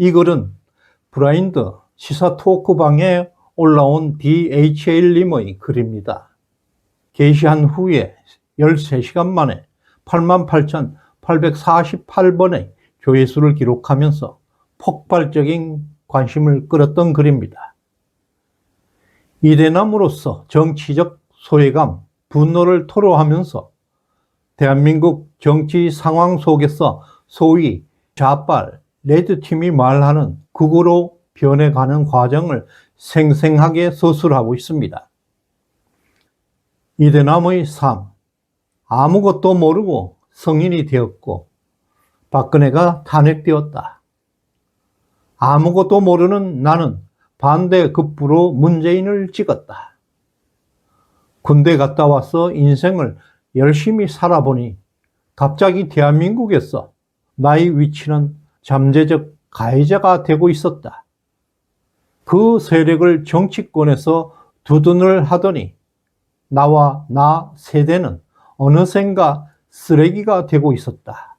이 글은 브라인드 시사 토크방에 올라온 DHL님의 글입니다. 게시한 후에 13시간 만에 88,848번의 조회수를 기록하면서 폭발적인 관심을 끌었던 글입니다. 이대남으로서 정치적 소외감, 분노를 토로하면서 대한민국 정치 상황 속에서 소위 좌빨, 레드팀이 말하는 극으로 변해가는 과정을 생생하게 서술하고 있습니다. 이대남의 삶, 아무것도 모르고 성인이 되었고 박근혜가 탄핵되었다. 아무것도 모르는 나는 반대 급부로 문재인을 찍었다. 군대 갔다 와서 인생을 열심히 살아보니 갑자기 대한민국에서 나의 위치는 잠재적 가해자가 되고 있었다. 그 세력을 정치권에서 두둔을 하더니 나와 나 세대는 어느샌가 쓰레기가 되고 있었다.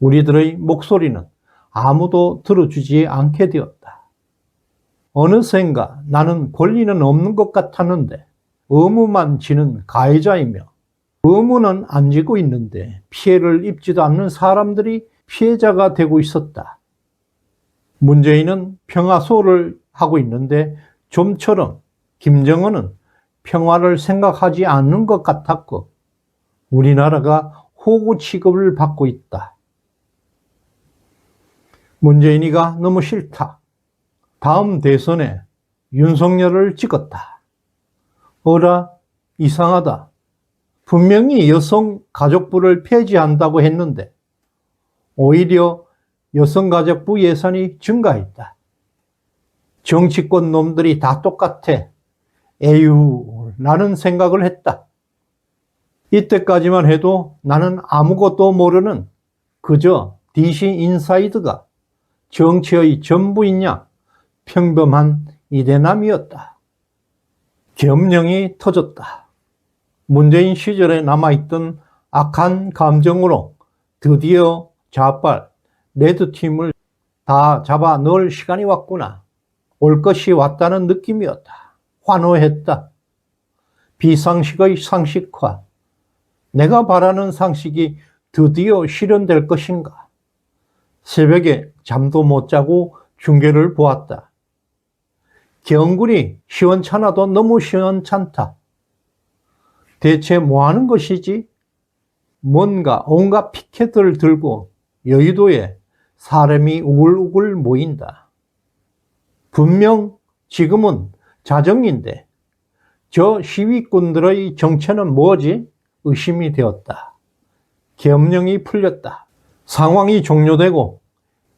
우리들의 목소리는 아무도 들어주지 않게 되었다. 어느샌가 나는 권리는 없는 것 같았는데 의무만 지는 가해자이며 의무는 안 지고 있는데 피해를 입지도 않는 사람들이 피해자가 되고 있었다. 문재인은 평화소를 하고 있는데 좀처럼 김정은은 평화를 생각하지 않는 것 같았고 우리나라가 호구 취급을 받고 있다. 문재인이가 너무 싫다. 다음 대선에 윤석열을 찍었다. 어라, 이상하다. 분명히 여성 가족부를 폐지한다고 했는데, 오히려 여성가족부 예산이 증가했다. 정치권 놈들이 다 똑같아. 에휴, 라는 생각을 했다. 이때까지만 해도 나는 아무것도 모르는 그저 DC 인사이드가 정치의 전부이냐 평범한 이대남이었다. 겸령이 터졌다. 문재인 시절에 남아있던 악한 감정으로 드디어 좌빨 레드팀을 다 잡아 넣을 시간이 왔구나. 올 것이 왔다는 느낌이었다. 환호했다. 비상식의 상식화. 내가 바라는 상식이 드디어 실현될 것인가? 새벽에 잠도 못 자고 중계를 보았다. 경군이 시원찮아도 너무 시원찮다. 대체 뭐 하는 것이지? 뭔가 온갖 피켓을 들고 여의도에 사람이 우글우글 모인다. 분명 지금은 자정인데 저 시위꾼들의 정체는 뭐지? 의심이 되었다. 계엄령이 풀렸다. 상황이 종료되고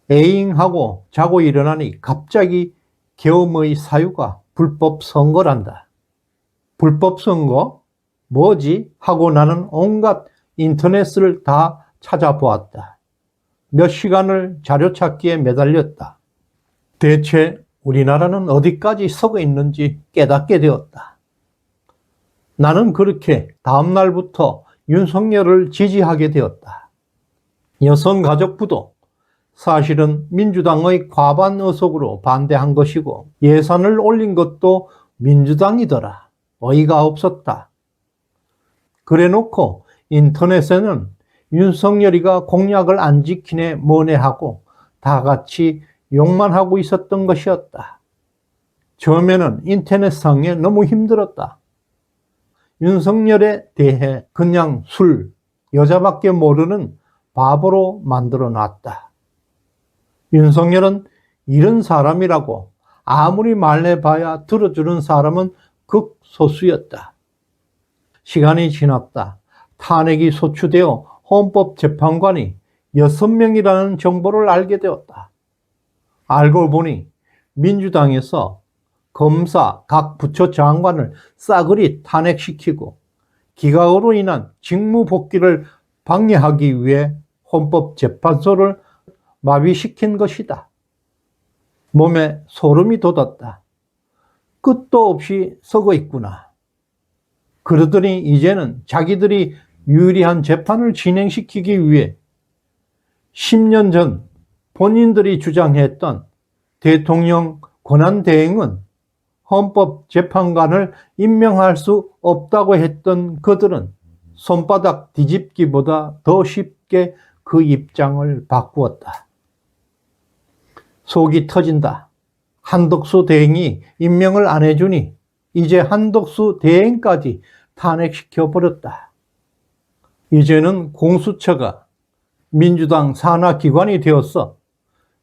에잉하고 자고 일어나니 갑자기 계엄의 사유가 불법 선거란다. 불법 선거? 뭐지? 하고 나는 온갖 인터넷을 다 찾아보았다. 몇 시간을 자료 찾기에 매달렸다. 대체 우리나라는 어디까지 썩어 있는지 깨닫게 되었다. 나는 그렇게 다음날부터 윤석열을 지지하게 되었다. 여성가족부도 사실은 민주당의 과반 의석으로 반대한 것이고 예산을 올린 것도 민주당이더라. 어이가 없었다. 그래 놓고 인터넷에는 윤석열이가 공약을 안 지키네 뭐네 하고 다 같이 욕만 하고 있었던 것이었다. 처음에는 인터넷상에 너무 힘들었다. 윤석열에 대해 그냥 술, 여자밖에 모르는 바보로 만들어 놨다. 윤석열은 이런 사람이라고 아무리 말해봐야 들어주는 사람은 극소수였다. 시간이 지났다. 탄핵이 소추되어 헌법재판관이 6명이라는 정보를 알게 되었다. 알고 보니 민주당에서 검사, 각 부처 장관을 싸그리 탄핵시키고 기각으로 인한 직무 복귀를 방해하기 위해 헌법재판소를 마비시킨 것이다. 몸에 소름이 돋았다. 끝도 없이 썩어 있구나. 그러더니 이제는 자기들이 유리한 재판을 진행시키기 위해 10년 전 본인들이 주장했던 대통령 권한 대행은 헌법재판관을 임명할 수 없다고 했던 그들은 손바닥 뒤집기보다 더 쉽게 그 입장을 바꾸었다. 속이 터진다. 한덕수 대행이 임명을 안 해주니 이제 한덕수 대행까지 탄핵시켜 버렸다. 이제는 공수처가 민주당 산하 기관이 되었어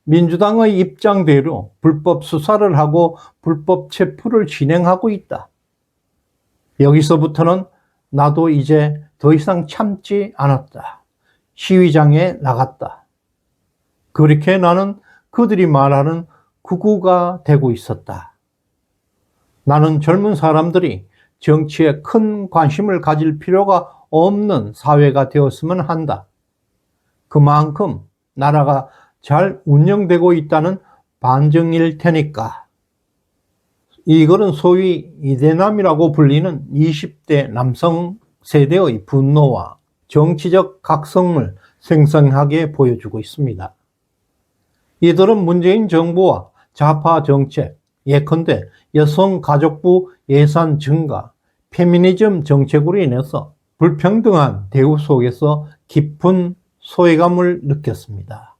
민주당의 입장대로 불법 수사를 하고 불법 체포를 진행하고 있다. 여기서부터는 나도 이제 더 이상 참지 않았다. 시위장에 나갔다. 그렇게 나는 그들이 말하는 구구가 되고 있었다. 나는 젊은 사람들이 정치에 큰 관심을 가질 필요가 없는 사회가 되었으면 한다. 그만큼 나라가 잘 운영되고 있다는 반증일 테니까. 이것은 소위 이대남이라고 불리는 20대 남성 세대의 분노와 정치적 각성을 생생하게 보여주고 있습니다. 이들은 문재인 정부와 좌파 정책, 예컨대 여성가족부 예산 증가, 페미니즘 정책으로 인해서 불평등한 대우 속에서 깊은 소외감을 느꼈습니다.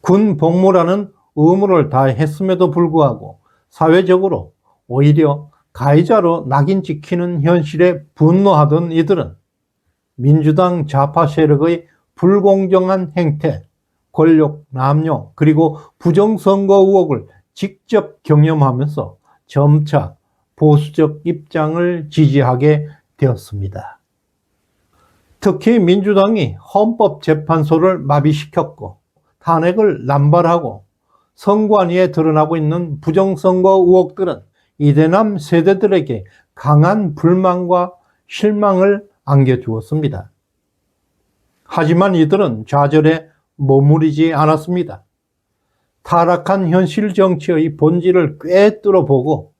군 복무라는 의무를 다했음에도 불구하고 사회적으로 오히려 가해자로 낙인 찍히는 현실에 분노하던 이들은 민주당 좌파 세력의 불공정한 행태, 권력 남용, 그리고 부정선거 의혹을 직접 경험하면서 점차 보수적 입장을 지지하게 되었습니다. 특히 민주당이 헌법재판소를 마비시켰고 탄핵을 남발하고 선관위에 드러나고 있는 부정선거 의혹들은 이대남 세대들에게 강한 불만과 실망을 안겨주었습니다. 하지만 이들은 좌절에 머무르지 않았습니다. 타락한 현실 정치의 본질을 꿰뚫어 보고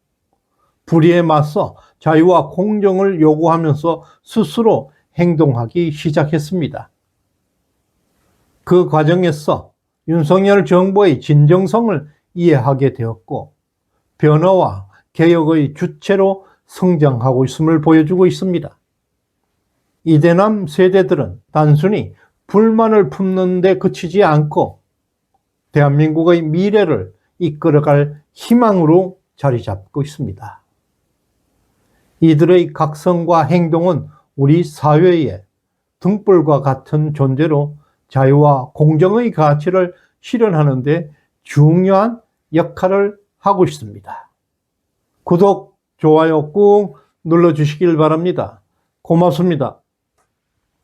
불의에 맞서 자유와 공정을 요구하면서 스스로 행동하기 시작했습니다. 그 과정에서 윤석열 정부의 진정성을 이해하게 되었고 변화와 개혁의 주체로 성장하고 있음을 보여주고 있습니다. 이대남 세대들은 단순히 불만을 품는 데 그치지 않고 대한민국의 미래를 이끌어갈 희망으로 자리 잡고 있습니다. 이들의 각성과 행동은 우리 사회에 등불과 같은 존재로 자유와 공정의 가치를 실현하는데 중요한 역할을 하고 있습니다. 구독, 좋아요 꾹 눌러주시길 바랍니다. 고맙습니다.